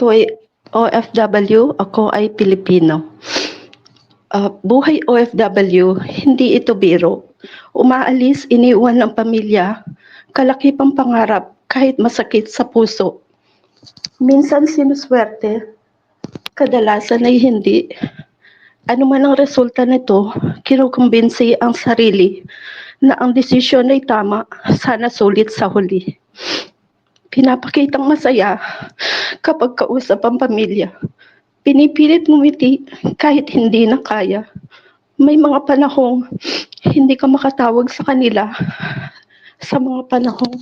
OFW, ako ay Pilipino. Ah, buhay OFW, hindi ito biro. Umaalis, iniwan ng pamilya, kalaki pang pangarap kahit masakit sa puso. Minsan sinuswerte, kadalasan ay hindi. Ano man ang resulta nito, kinukumbinsi ang sarili na ang desisyon ay tama, sana sulit sa huli. Pinapakitang masaya kapag kausap ang pamilya. Pinipilit ngumiti kahit hindi na kaya. May mga panahong hindi ka makatawag sa kanila. Sa mga panahong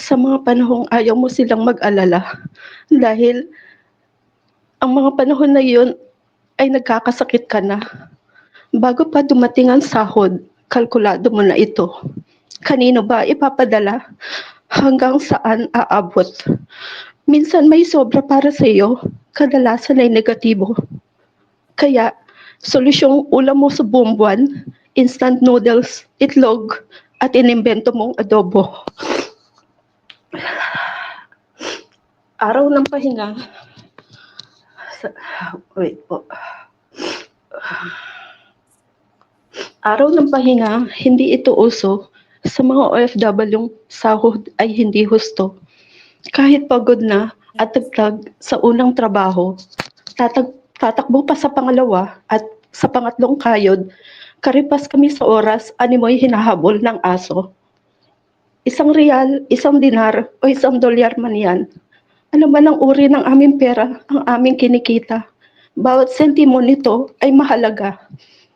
sa mga panahong ayaw mo silang mag-alala dahil ang mga panahon na yun ay nagkakasakit ka na. Bago pa dumating ang sahod, kalkulado mo na ito. Kanino ba ipapadala? Hanggang saan aabot? Minsan may sobra para sa iyo, kadalasan ay negatibo. Kaya, solusyong ulam mo sa buong buwan, instant noodles, itlog, at inimbento mong adobo. Araw ng pahinga. Wait po. Araw ng pahinga, hindi ito uso. Sa mga OFW, sahod ay hindi husto. Kahit pagod na at tagtag sa unang trabaho, tatag, tatakbo pa sa pangalawa at sa pangatlong kayod, karipas kami sa oras, animoy hinahabol ng aso. Isang real, isang dinar, o isang dolyar man yan. Ano man ang uri ng aming pera, ang aming kinikita. Bawat sentimo nito ay mahalaga.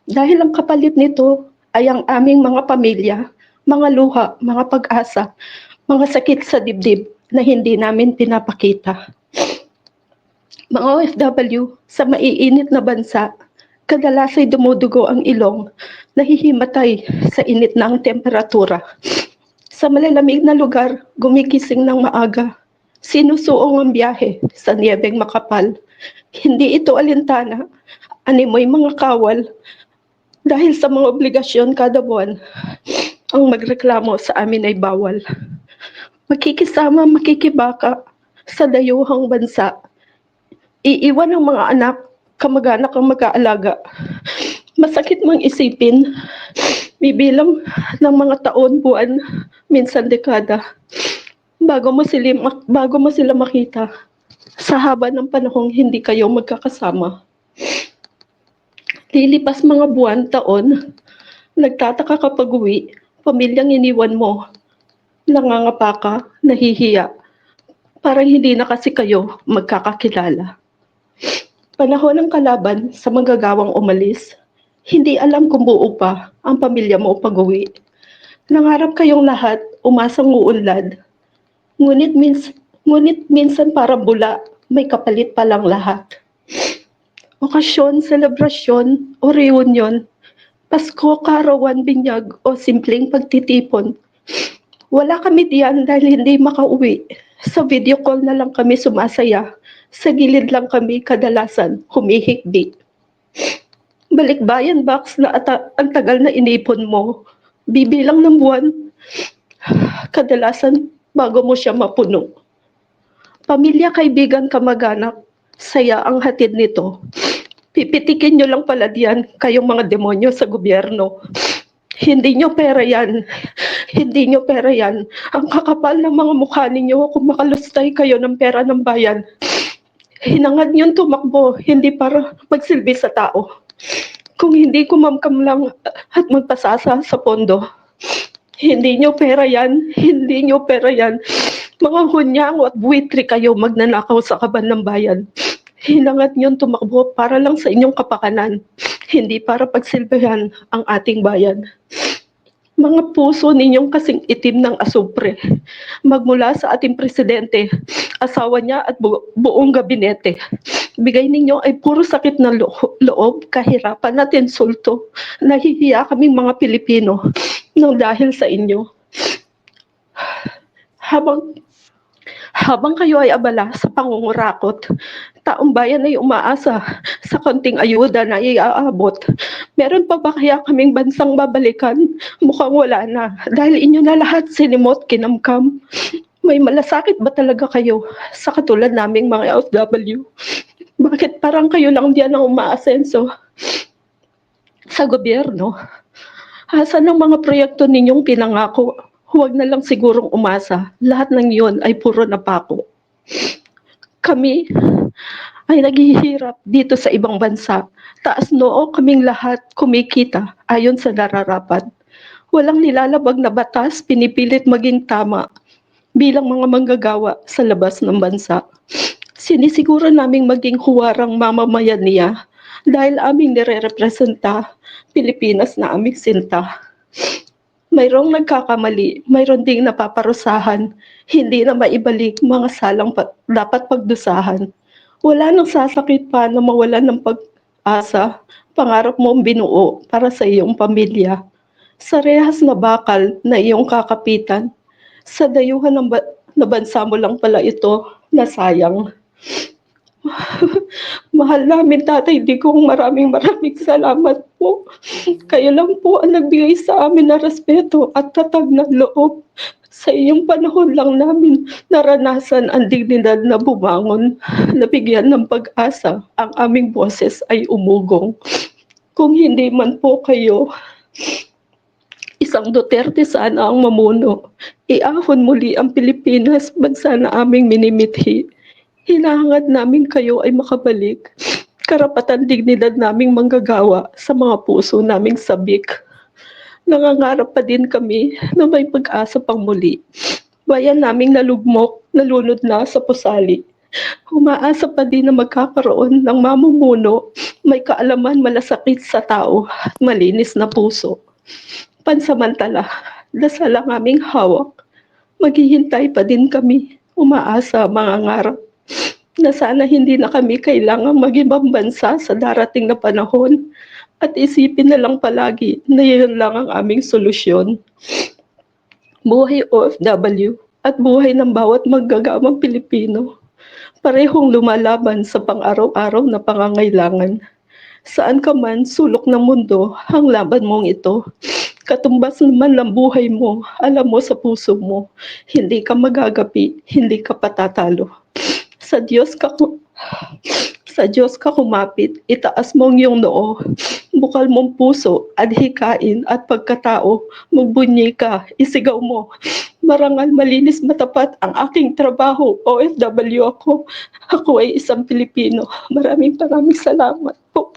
Dahil ang kapalit nito ay ang aming mga pamilya, mga luha, mga pag-asa, mga sakit sa dibdib na hindi namin pinapakita. Mga OFW sa maiinit na bansa, kadalas ay dumudugo ang ilong, nahihimatay sa init ng temperatura. Sa malalamig na lugar, gumigising ng maaga. Sinusuong ang biyahe sa niyebeng makapal. Hindi ito alintana, animoy mga kawal. Dahil sa mga obligasyon kada buwan, ang magreklamo sa amin ay bawal. Makikisama, makikibaka sa dayuhang bansa. Iiwan ang mga anak, kamag-anak ang mag-aalaga. Masakit mang isipin, bibilang ng mga taon, buwan, minsan dekada. Bago mo sila, bago mo sila makita, sa haba ng panahong hindi kayo magkakasama. Lilipas mga buwan, taon, nagtataka ka pag uwi, pamilyang iniwan mo, nangangapa ka, nahihiya, parang hindi na kasi kayo magkakakilala. Panahon ng kalaban sa manggagawang umalis, hindi alam kung buo pa ang pamilya mo pag-uwi. Nangarap kayong lahat, umasang uunlad. Ngunit, mins, ngunit minsan para bula, may kapalit pa lang lahat. Okasyon, selebrasyon o reunion, Pasko, karawan, binyag o simpleng pagtitipon. Wala kami diyan dahil hindi makauwi. Sa video call na lang kami sumasaya. Sa gilid lang kami kadalasan humihikbi. Balikbayan box na ata- ang tagal na inipon mo. Bibilang ng buwan. Kadalasan bago mo siya mapuno. Pamilya, kaibigan, kamag-anak, saya ang hatid nito. Pipitikin nyo lang pala diyan kayong mga demonyo sa gobyerno. Hindi nyo pera yan. Hindi nyo pera yan. Ang kakapal ng mga mukha ninyo kung makalustay kayo ng pera ng bayan. Hinangad nyo tumakbo, hindi para magsilbi sa tao. Kung hindi kumamkam lang at magpasasa sa pondo. Hindi nyo pera yan. Hindi nyo pera yan. Mga hunyang at buwitri kayo magnanakaw sa kaban ng bayan. Hinangat niyong tumakbo para lang sa inyong kapakanan, hindi para pagsilbihan ang ating bayan. Mga puso ninyong kasing itim ng asupre, magmula sa ating presidente, asawa niya at bu- buong gabinete. Bigay ninyo ay puro sakit na lo- loob, kahirapan at insulto. Nahihiya kaming mga Pilipino nang dahil sa inyo. Habang habang kayo ay abala sa pangungurakot, taong bayan ay umaasa sa konting ayuda na iaabot. Meron pa ba kaya kaming bansang babalikan? Mukhang wala na. Dahil inyo na lahat sinimot kinamkam. May malasakit ba talaga kayo sa katulad naming mga OFW? Bakit parang kayo lang diyan ang umaasenso sa gobyerno? Asan ang mga proyekto ninyong pinangako? Huwag na lang sigurong umasa. Lahat ng iyon ay puro napako. Kami ay naghihirap dito sa ibang bansa. Taas noo kaming lahat kumikita ayon sa nararapat. Walang nilalabag na batas, pinipilit maging tama bilang mga manggagawa sa labas ng bansa. Sinisiguro naming maging huwarang mamamayan niya dahil aming nire-representa Pilipinas na aming sinta. Mayroong nagkakamali, mayroon ding napaparusahan, hindi na maibalik mga salang pa- dapat pagdusahan. Wala nang sasakit pa na mawalan ng pag-asa, pangarap mong binuo para sa iyong pamilya. Sa rehas na bakal na iyong kakapitan, sa dayuhan ng ba- na bansa mo lang pala ito na sayang. Mahal namin tatay Digong, maraming maraming salamat po. Kayo lang po ang nagbigay sa amin na respeto at tatag ng loob. Sa iyong panahon lang namin naranasan ang dignidad na bumangon, nabigyan ng pag-asa, ang aming boses ay umugong. Kung hindi man po kayo, isang Duterte sana ang mamuno. Iahon muli ang Pilipinas, bansa na aming minimithi. Hinahangad namin kayo ay makabalik. Karapatan dignidad naming manggagawa sa mga puso naming sabik. Nangangarap pa din kami na may pag-asa pang muli. Bayan naming nalugmok, nalunod na sa pusali. Umaasa pa din na magkakaroon ng mamumuno, may kaalaman malasakit sa tao malinis na puso. Pansamantala, dasal ang aming hawak. Maghihintay pa din kami, umaasa mga ngarap na sana hindi na kami kailangang mag-ibang bansa sa darating na panahon at isipin na lang palagi na yun lang ang aming solusyon. Buhay OFW at buhay ng bawat maggagamang Pilipino parehong lumalaban sa pang-araw-araw na pangangailangan. Saan ka man, sulok ng mundo, ang laban mong ito. Katumbas naman ng buhay mo, alam mo sa puso mo, hindi ka magagapi, hindi ka patatalo. Sa Diyos ka sa Diyos ka kumapit, itaas mong iyong noo, bukal mong puso, adhikain at pagkatao, magbunyi ka, isigaw mo. Marangal malinis matapat ang aking trabaho, OFW ako. Ako ay isang Pilipino. Maraming maraming salamat po.